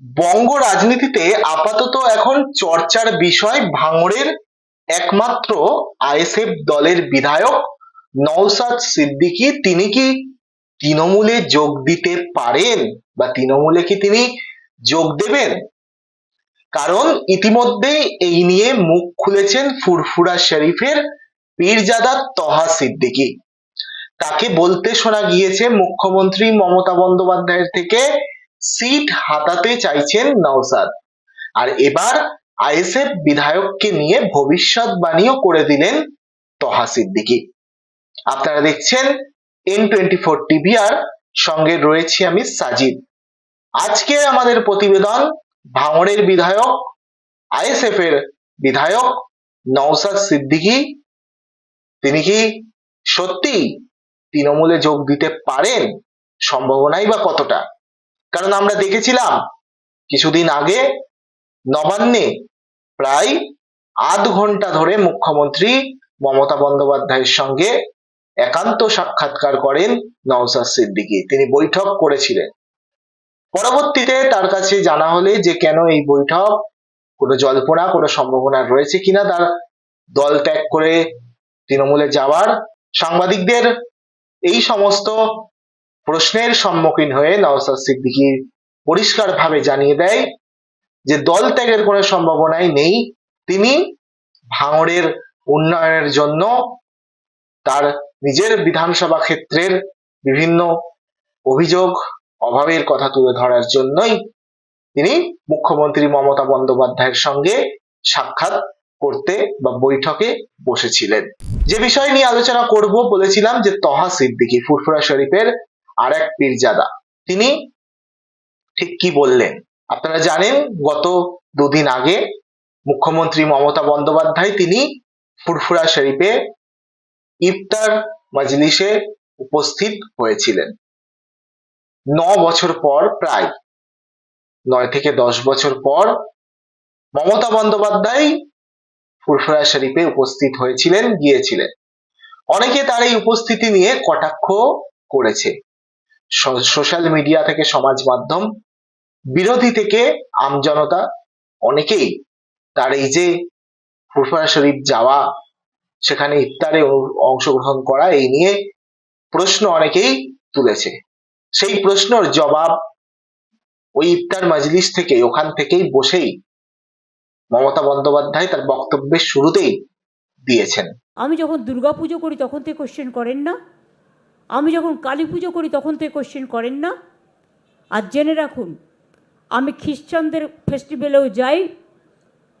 বঙ্গ রাজনীতিতে আপাতত এখন চর্চার বিষয় ভাঙড়ের একমাত্র আইএসএফ দলের বিধায়ক নওসাদ সিদ্দিকী। তিনি কি তৃণমূলে যোগ দিতে পারেন বা তৃণমূলে কি তিনি যোগ দেবেন? কারণ ইতিমধ্যেই এই নিয়ে মুখ খুলেছেন ফুরফুরা শরীফের পীরজাদা তহা সিদ্দিকী। তাকে বলতে শোনা গিয়েছে মুখ্যমন্ত্রী মমতা বন্দ্যোপাধ্যায়ের থেকে সিট হাতাতে চাইছেন নওসাদ। আর এবার আইএসএফ বিধায়ককে নিয়ে ভবিষ্যৎবাণীও করে দিলেন তহা সিদ্দিকী আপনারা দেখছেন এন টোয়েন্টি ফোর টিভি আর সঙ্গে রয়েছি আমি সাজিদ। আজকে আমাদের প্রতিবেদন, ভাঙড়ের বিধায়ক আইএসএফ এর বিধায়ক নওসাদ সিদ্দিকী। তিনি কি সত্যি তৃণমূলে যোগ দিতে পারেন? সম্ভাবনাই বা কতটা? কারণ আমরা দেখেছিলাম কিছুদিন আগে নবান্নে প্রায় আধ ঘণ্টা ধরে মুখ্যমন্ত্রী মমতা বন্দ্যোপাধ্যায়ের সঙ্গে একান্ত সাক্ষাৎকার করেন নওসাদ সিদ্দিকী। তিনি বৈঠক করেছিলেন। পরবর্তীতে তার কাছে জানা হলে যে, কেন এই বৈঠক? কোনো জল্পনা, কোনো সম্ভাবনা রয়েছে কিনা? তার দল ত্যাগ করে তৃণমূলে যাওয়ার সাংবাদিকদের এই সমস্ত প্রশ্নের সম্মুখীন হয়ে নওসাদ সিদ্দিকী পরিষ্কারভাবে জানিয়ে দেয় যে দল ত্যাগের কোনো সম্ভাবনাই নেই। তিনি ভাঙড়ের উন্নয়নের জন্য তার নিজের বিধানসভা ক্ষেত্রের বিভিন্ন অভিযোগ, অভাবের কথা তুলে ধরার জন্যই তিনি মুখ্যমন্ত্রী মমতা বন্দ্যোপাধ্যায়ের সঙ্গে সাক্ষাৎ করতে বা বৈঠকে বসেছিলেন। যে বিষয় নিয়ে আলোচনা করব বলেছিলাম যে তহা সিদ্দিকী ফুরফুরা শরীফের আর এক পীরজাদা। তিনি ঠিক কি বললেন? আপনারা জানেন, গত দুদিন আগে মুখ্যমন্ত্রী মমতা বন্দ্যোপাধ্যায় তিনি ফুরফুরা শরীফে ইফতার মজলিসে উপস্থিত হয়েছিলেন। ন বছর পর প্রায়, নয় থেকে দশ বছর পর মমতা বন্দ্যোপাধ্যায় ফুরফুরা শরীফে উপস্থিত হয়েছিলেন, গিয়েছিলেন। অনেকে তার এই উপস্থিতি নিয়ে কটাক্ষ করেছে। সোশ্যাল মিডিয়া থেকে সমাজ মাধ্যম বিরোধী থেকে আমজনতা অনেকেই তার এই যে ফুরফুরা শরীফ যাওয়া, সেখানে ইফতারে অংশগ্রহণ করা, এই নিয়ে প্রশ্ন অনেকেই তুলেছে। সেই প্রশ্নর জবাব ওই ইফতার মজলিস থেকে, ওখান থেকেই বসেই মমতা বন্দ্যোপাধ্যায় তার বক্তব্যের শুরুতেই দিয়েছেন। আমি যখন দুর্গা পুজো করি তখন থেকে কোশ্চেন করেন না? আমি যখন কালী পুজো করি, তখন থেকে কোশ্চেন করেন না। আর জেনে রাখুন, আমি খ্রিস্টানদের ফেস্টিভ্যালেও যাই,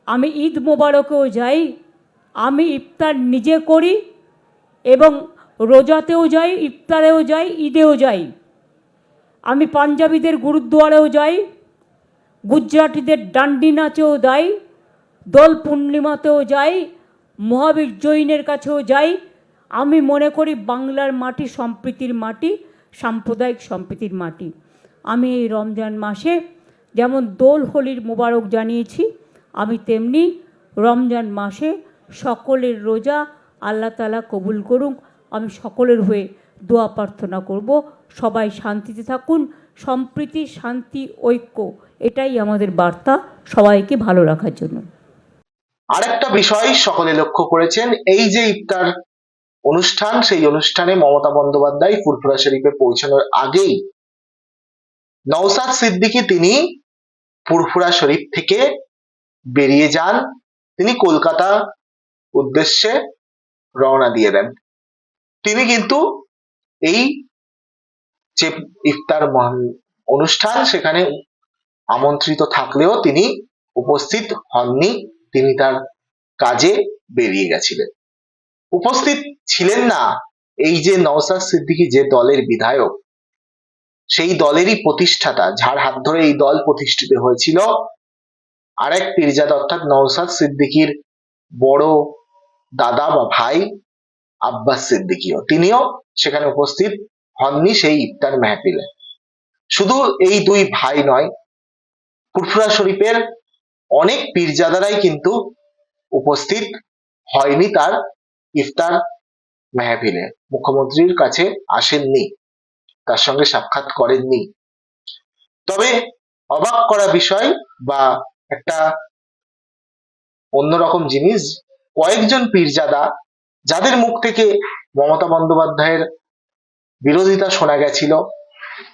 আমি ঈদ মোবারকেও যাই, আমি ইফতার নিজে করি এবং রোজাতেও যাই, ইফতারেও যাই, ঈদেও যাই। আমি পাঞ্জাবিদের গুরুদ্বারেও যাই, গুজরাটিদের ডান্ডি নাচেও যাই, দোল পূর্ণিমাতেও যাই, মহাবীর জৈনের কাছেও যাই আমি মনে করি বাংলার মাটি সম্প্রীতির মাটি, সাম্প্রদায়িক সম্প্রীতির মাটি। আমি এই রমজান মাসে যেমন দোল হোলির মোবারক জানিয়েছি, আমি তেমনি রমজান মাসে সকলের রোজা আল্লাহ তালা কবুল করুক। আমি সকলের হয়ে দোয়া প্রার্থনা করব। সবাই শান্তিতে থাকুন। সম্প্রীতি, শান্তি, ঐক্য, এটাই আমাদের বার্তা সবাইকে ভালো রাখার জন্য। আরেকটা বিষয় সকলে লক্ষ্য করেছেন, এই যে ইফতার অনুষ্ঠান, সেই অনুষ্ঠানে মমতা বন্দ্যোপাধ্যায় ফুরফুরা শরীফে পৌঁছানোর আগেই নওসাদ সিদ্দিকী তিনি ফুরফুরা শরীফ থেকে বেরিয়ে যান। তিনি কলকাতা উদ্দেশ্যে রওনা দিয়ে দেন। তিনি কিন্তু এই যে ইফতার অনুষ্ঠান, সেখানে আমন্ত্রিত থাকলেও তিনি উপস্থিত হননি। তিনি তার কাজে বেরিয়ে গেছিলেন। উপস্থিত ছিলেন না এই যে নওসাদ সিদ্দিকী যে দলের বিধায়ক, সেই দলেরই প্রতিষ্ঠাতা, যার হাত ধরে এই দল প্রতিষ্ঠিত হয়েছিল, আরেক পীরজাদা অর্থাৎ নওসাদ সিদ্দিকীর বড় দাদা বা ভাই আব্বাস সিদ্দিকীও। তিনিও সেখানে উপস্থিত হননি সেই ইফতার মেহফিলে। শুধু এই দুই ভাই নয় ফুরফুরা শরীফের অনেক পীরজাদারাই কিন্তু উপস্থিত হয়নি তার ইফতার মেহফিলে মুখ্যমন্ত্রীর কাছে আসেননি, তার সঙ্গে সাক্ষাৎ করেননি। তবে অবাক করা বিষয় বা একটা অন্যরকম জিনিস, কয়েকজন পীরজাদা যাদের মুখ থেকে মমতা বন্দ্যোপাধ্যায়ের বিরোধিতা শোনা গেছিল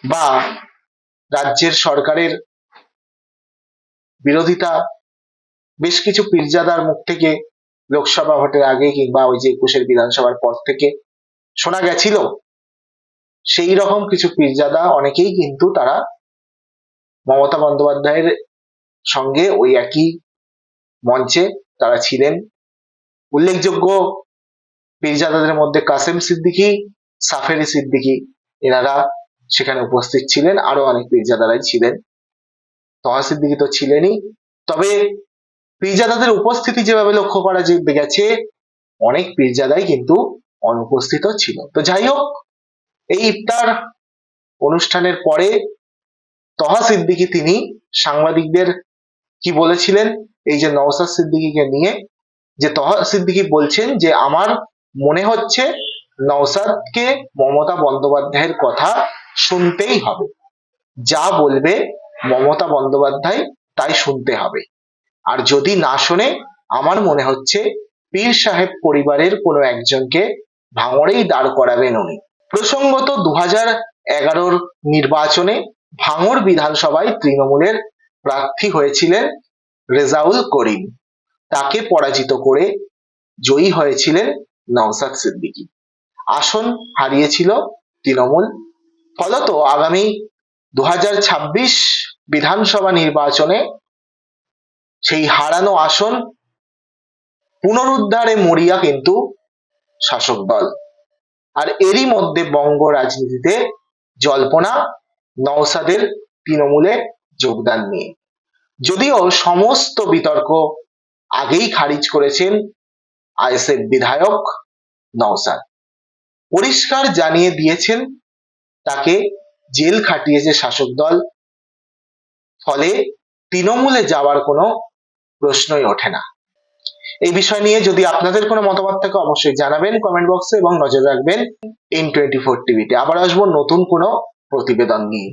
বা রাজ্যের সরকারের বিরোধিতা, বেশ কিছু পীরজাদার মুখ থেকে লোকসভা ভোটের আগে কিংবা ওই যে একুশের বিধানসভার পর থেকে শোনা গেছিল, সেই রকম কিছু পীরজাদা অনেকেই কিন্তু তারা মমতা বন্দ্যোপাধ্যায়ের সঙ্গে ওই একই মঞ্চে তারা ছিলেন। উল্লেখযোগ্য পীরজাদাদের মধ্যে কাসেম সিদ্দিকী, সাফেরি সিদ্দিকী, এনারা সেখানে উপস্থিত ছিলেন। আরও অনেক পীরজাদারাই ছিলেন। তহা সিদ্দিকী তো ছিলেনই। তবে পীরজাদাদের উপস্থিতি যেভাবে লক্ষ্য করা গেছে, অনেক পীরজাদাই কিন্তু অনুপস্থিত ছিল। তো যাই হোক, এই ইফতার অনুষ্ঠানের পরে তহা সিদ্দিকী তিনি সাংবাদিকদের কি বলেছিলেন? এই যে নওসাদ সিদ্দিকিকে নিয়ে, যে তহা সিদ্দিকী বলছেন যে, আমার মনে হচ্ছে নওসাদকে মমতা বন্দ্যোপাধ্যায়ের কথা শুনতেই হবে। যা বলবে মমতা বন্দ্যোপাধ্যায়, তাই শুনতে হবে। আর যদি না শোনে, আমার মনে হচ্ছে পীর সাহেব পরিবারের কোনো একজনকে ভাঙড়েই দাঁড় করাবেন উনি। প্রসঙ্গত দু হাজার এগারোর নির্বাচনে ভাঙড় বিধানসভায় তৃণমূলের প্রার্থী হয়েছিলেন রেজাউল করিম। তাকে পরাজিত করে জয়ী হয়েছিলেন নওসাদ সিদ্দিকী। আসন হারিয়েছিল তৃণমূল। ফলত আগামী দু হাজার ছাব্বিশ বিধানসভা নির্বাচনে সেই হারানো আসন পুনরুদ্ধারে মরিয়া কিন্তু শাসক দল। আর এরই মধ্যে বঙ্গ রাজনীতিতে জল্পনা নওসাদের তৃণমূলে যোগদান নিয়ে। যদিও সমস্ত বিতর্ক আগেই খারিজ করেছেন আইএসএফ বিধায়ক নওসাদ পরিষ্কার জানিয়ে দিয়েছেন তাকে জেল খাটিয়েছে শাসক দল। ফলে তৃণমূলে যাওয়ার কোনো প্রশ্নই ওঠে না। এই বিষয় নিয়ে যদি আপনাদের কোনো মতামত থাকে, অবশ্যই জানাবেন কমেন্ট বক্সে এবং নজর রাখবেন এন টোয়েন্টি ফোর টিভিতে আবার আসব নতুন কোনো প্রতিবেদন নিয়ে।